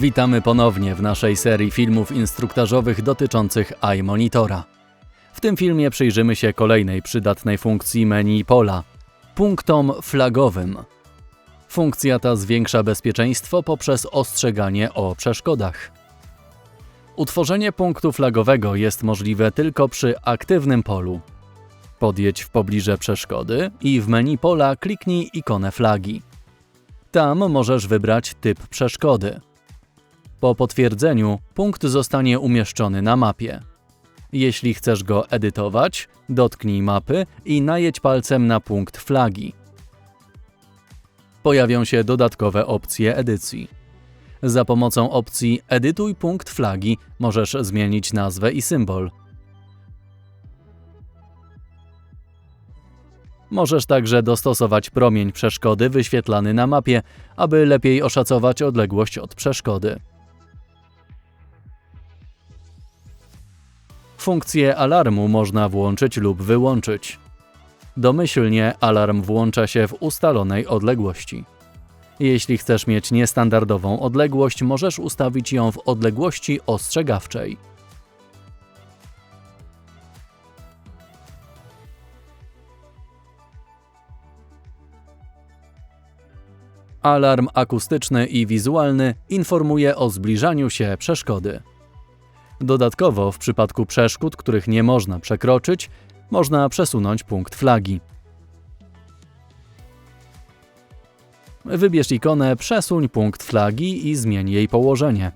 Witamy ponownie w naszej serii filmów instruktażowych dotyczących iMonitora. W tym filmie przyjrzymy się kolejnej przydatnej funkcji menu pola punktom flagowym. Funkcja ta zwiększa bezpieczeństwo poprzez ostrzeganie o przeszkodach. Utworzenie punktu flagowego jest możliwe tylko przy aktywnym polu. Podjedź w pobliże przeszkody i w menu pola kliknij ikonę flagi. Tam możesz wybrać typ przeszkody. Po potwierdzeniu punkt zostanie umieszczony na mapie. Jeśli chcesz go edytować, dotknij mapy i najedź palcem na punkt flagi. Pojawią się dodatkowe opcje edycji. Za pomocą opcji Edytuj punkt flagi możesz zmienić nazwę i symbol. Możesz także dostosować promień przeszkody wyświetlany na mapie, aby lepiej oszacować odległość od przeszkody. Funkcję alarmu można włączyć lub wyłączyć. Domyślnie alarm włącza się w ustalonej odległości. Jeśli chcesz mieć niestandardową odległość, możesz ustawić ją w odległości ostrzegawczej. Alarm akustyczny i wizualny informuje o zbliżaniu się przeszkody. Dodatkowo, w przypadku przeszkód, których nie można przekroczyć, można przesunąć punkt flagi. Wybierz ikonę Przesuń punkt flagi i zmień jej położenie.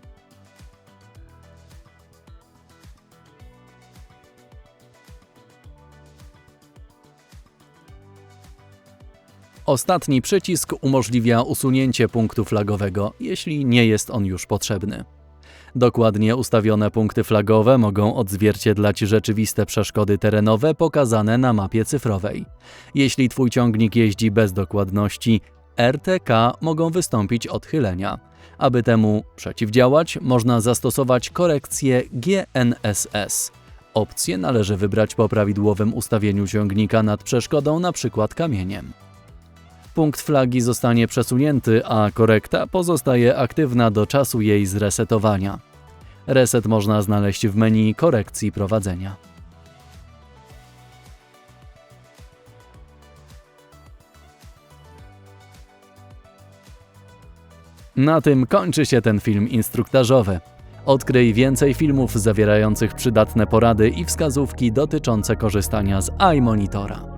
Ostatni przycisk umożliwia usunięcie punktu flagowego, jeśli nie jest on już potrzebny. Dokładnie ustawione punkty flagowe mogą odzwierciedlać rzeczywiste przeszkody terenowe pokazane na mapie cyfrowej. Jeśli Twój ciągnik jeździ bez dokładności, RTK mogą wystąpić odchylenia. Aby temu przeciwdziałać, można zastosować korekcję GNSS. Opcję należy wybrać po prawidłowym ustawieniu ciągnika nad przeszkodą, np. kamieniem. Punkt flagi zostanie przesunięty, a korekta pozostaje aktywna do czasu jej zresetowania. Reset można znaleźć w menu korekcji prowadzenia. Na tym kończy się ten film instruktażowy. Odkryj więcej filmów zawierających przydatne porady i wskazówki dotyczące korzystania z iMonitora.